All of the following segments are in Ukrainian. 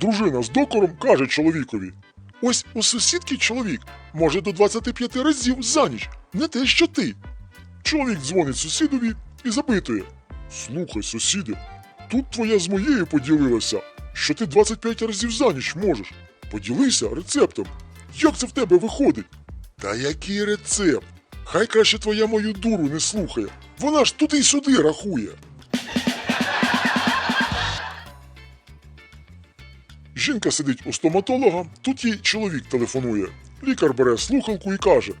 Дружина з докором каже чоловікові: Ось у сусідки чоловік може до 25 разів за ніч, не те, що ти. Чоловік дзвонить сусідові і запитує: Слухай, сусіде, тут твоя з моєю поділилася, що ти 25 разів за ніч можеш. Поділися рецептом. Як це в тебе виходить? Та який рецепт? Хай краще твоя мою дуру не слухає. Вона ж туди й сюди рахує. Жінка сидить у стоматолога, тут їй чоловік телефонує. Лікар бере слухалку і каже: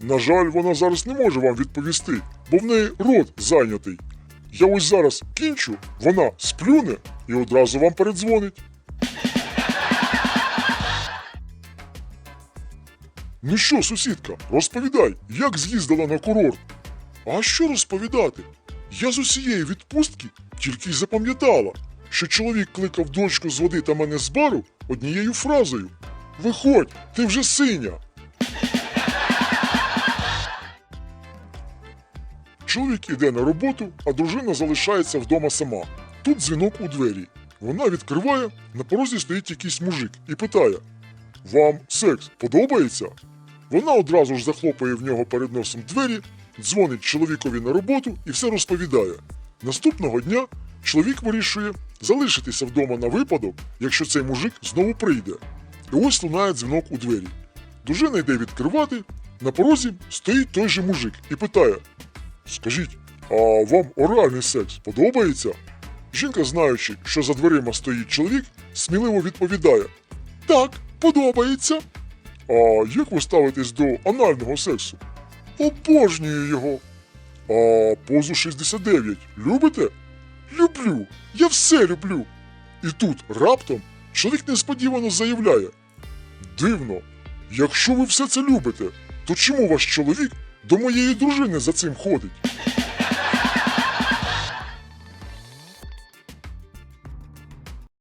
На жаль, вона зараз не може вам відповісти, бо в неї рот зайнятий. Я ось зараз кінчу, вона сплюне і одразу вам передзвонить. Ну що, сусідка, розповідай, як з'їздила на курорт? А що розповідати? Я з усієї відпустки тільки й запам'ятала, що чоловік кликав дочку з води та мене з бару однією фразою: Виходь, ти вже синя. Чоловік іде на роботу, а дружина залишається вдома сама. Тут дзвінок у двері. Вона відкриває, на порозі стоїть якийсь мужик і питає: Вам секс подобається? Вона одразу ж захлопує в нього перед носом двері, дзвонить чоловікові на роботу і все розповідає. Наступного дня чоловік вирішує залишитися вдома на випадок, якщо цей мужик знову прийде. І ось лунає дзвінок у двері. Дружина йде відкривати, на порозі стоїть той же мужик і питає: Скажіть, а вам оральний секс подобається? Жінка, знаючи, що за дверима стоїть чоловік, сміливо відповідає: Так, подобається. А як ви ставитесь до анального сексу? Обожнюю його. А позу 69 любите? Люблю. Я все люблю. І тут раптом чоловік несподівано заявляє: Дивно, якщо ви все це любите, то чому ваш чоловік до моєї дружини за цим ходить?